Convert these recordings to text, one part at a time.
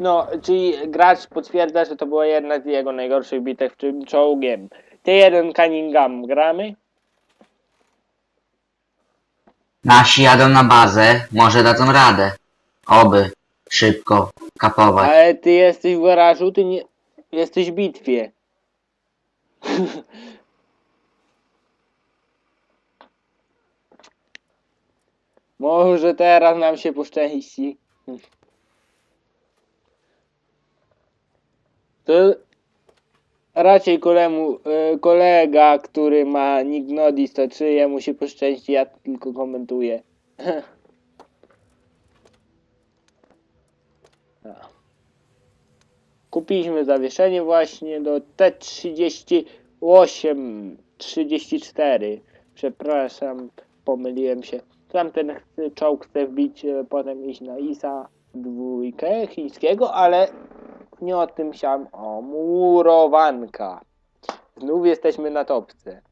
No, czyli gracz potwierdza, że to była jedna z jego najgorszych bitew w tym czołgiem. T1 Cunningham gramy? Nasi jadą na bazę, może dadzą radę. Oby. Szybko. Kapować. Ale ty jesteś w garażu, ty nie... Jesteś w bitwie. Może teraz nam się poszczęści. To raczej kolemu, e, kolega, który ma nick Nodi 103, jemu się poszczęści, ja tylko komentuję. Kupiliśmy zawieszenie właśnie do T38 34. Przepraszam, pomyliłem się. Tamten chce- czołg chce wbić, e, potem iść na ISA dwójkę chińskiego, ale nie o tym chciałem. O, murowanka. Znów jesteśmy na topce.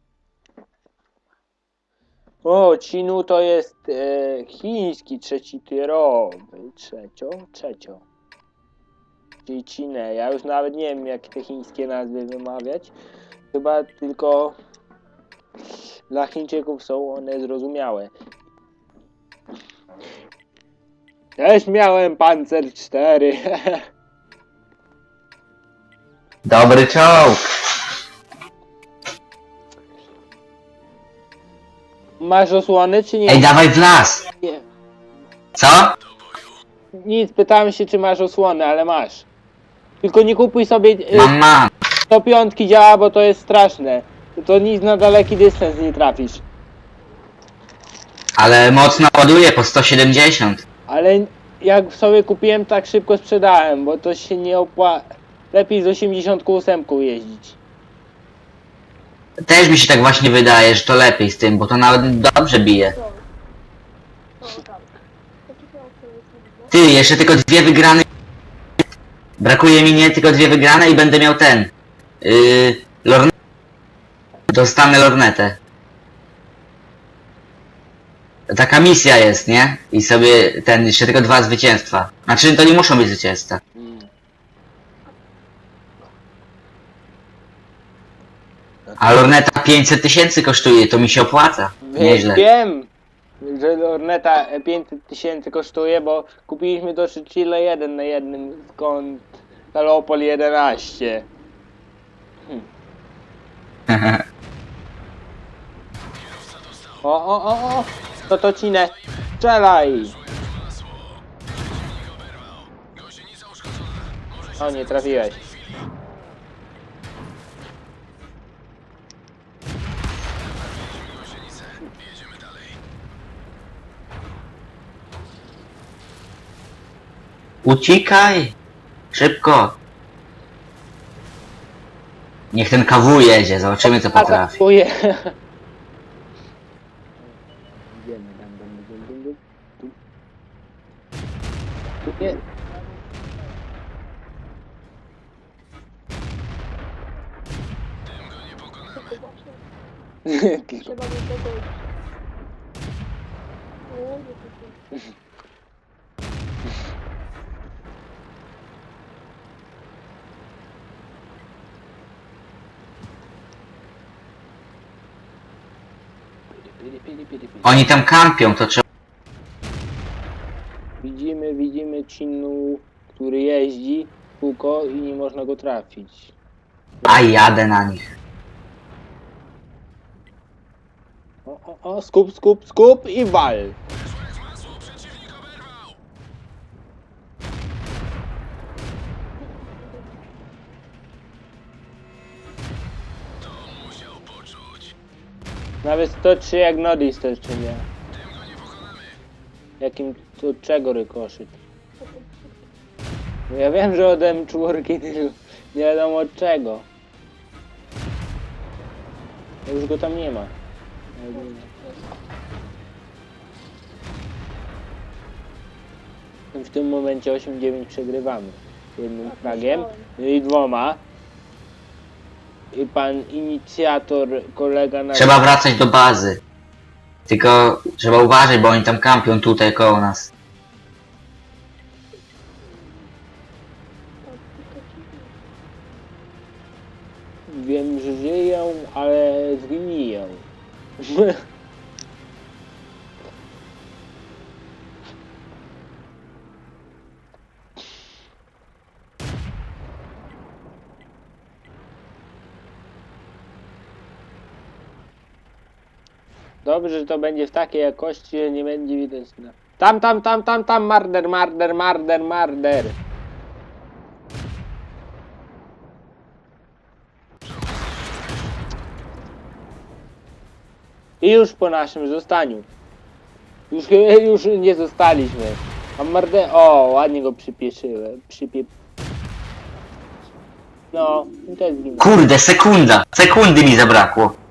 O, Cinu to jest e, chiński trzeci tyrowy. Trzecio? Trzecio. Czyli Cinę. Ja już nawet nie wiem, jak te chińskie nazwy wymawiać. Chyba tylko dla Chińczyków są one zrozumiałe. Też miałem Panzer 4. Dobry czołg. Masz osłony czy nie? Ej, dawaj w las. nie? Co? Nic, pytałem się czy masz osłony, ale masz. Tylko nie kupuj sobie y, Mam, mam. to piątki działa, bo to jest straszne. To nic na daleki dystans nie trafisz. Ale mocno ładuje po 170. Ale jak sobie kupiłem, tak szybko sprzedałem, bo to się nie opłaca. Lepiej z 88 jeździć. Też mi się tak właśnie wydaje, że to lepiej z tym, bo to nawet dobrze bije. Ty, jeszcze tylko dwie wygrane. Brakuje mi nie tylko dwie wygrane i będę miał ten. Yy, lorne... Dostanę lornetę. Taka misja jest, nie? I sobie ten, jeszcze tylko dwa zwycięstwa. Znaczy to nie muszą być zwycięstwa. A lorneta 500 tysięcy kosztuje, to mi się opłaca. Nieźle. Wiem, że lorneta 500 tysięcy kosztuje, bo kupiliśmy do Chile 1 na jednym skąd Talopol 11. O, o, o, o! To to cinę! Strzelaj! O, nie trafiłeś. Uciekaj! Szybko! Niech ten kawu jedzie, zobaczymy co potrafi. Nie. Trzeba kupię. Pili, Oni tam kampią, to trzeba... Widzimy, widzimy Cinu, który jeździ w kółko i nie można go trafić. A jadę na nich. O, o, o, skup, skup, skup i wal. Nawet 103 jak Nodis jeszcze nie. Jakim, to czego rykoszyt? Ja wiem, że od M4 tylko nie wiadomo od czego. Już go tam nie ma. W tym momencie 8-9 przegrywamy. Jednym fragiem no i dwoma pan inicjator, kolega na... Trzeba wracać do bazy. Tylko trzeba uważać, bo oni tam kampią tutaj koło nas. Wiem, że żyją, ale zgniją. Dobrze, że to będzie w takiej jakości, że nie będzie widać. Tam, tam, tam, tam, tam, marder, marder, marder, marder. I już po naszym zostaniu. Już, już nie zostaliśmy. A marder... O, ładnie go przypieszyłem. Przypie... No, to jest. Kurde, sekunda. Sekundy mi zabrakło.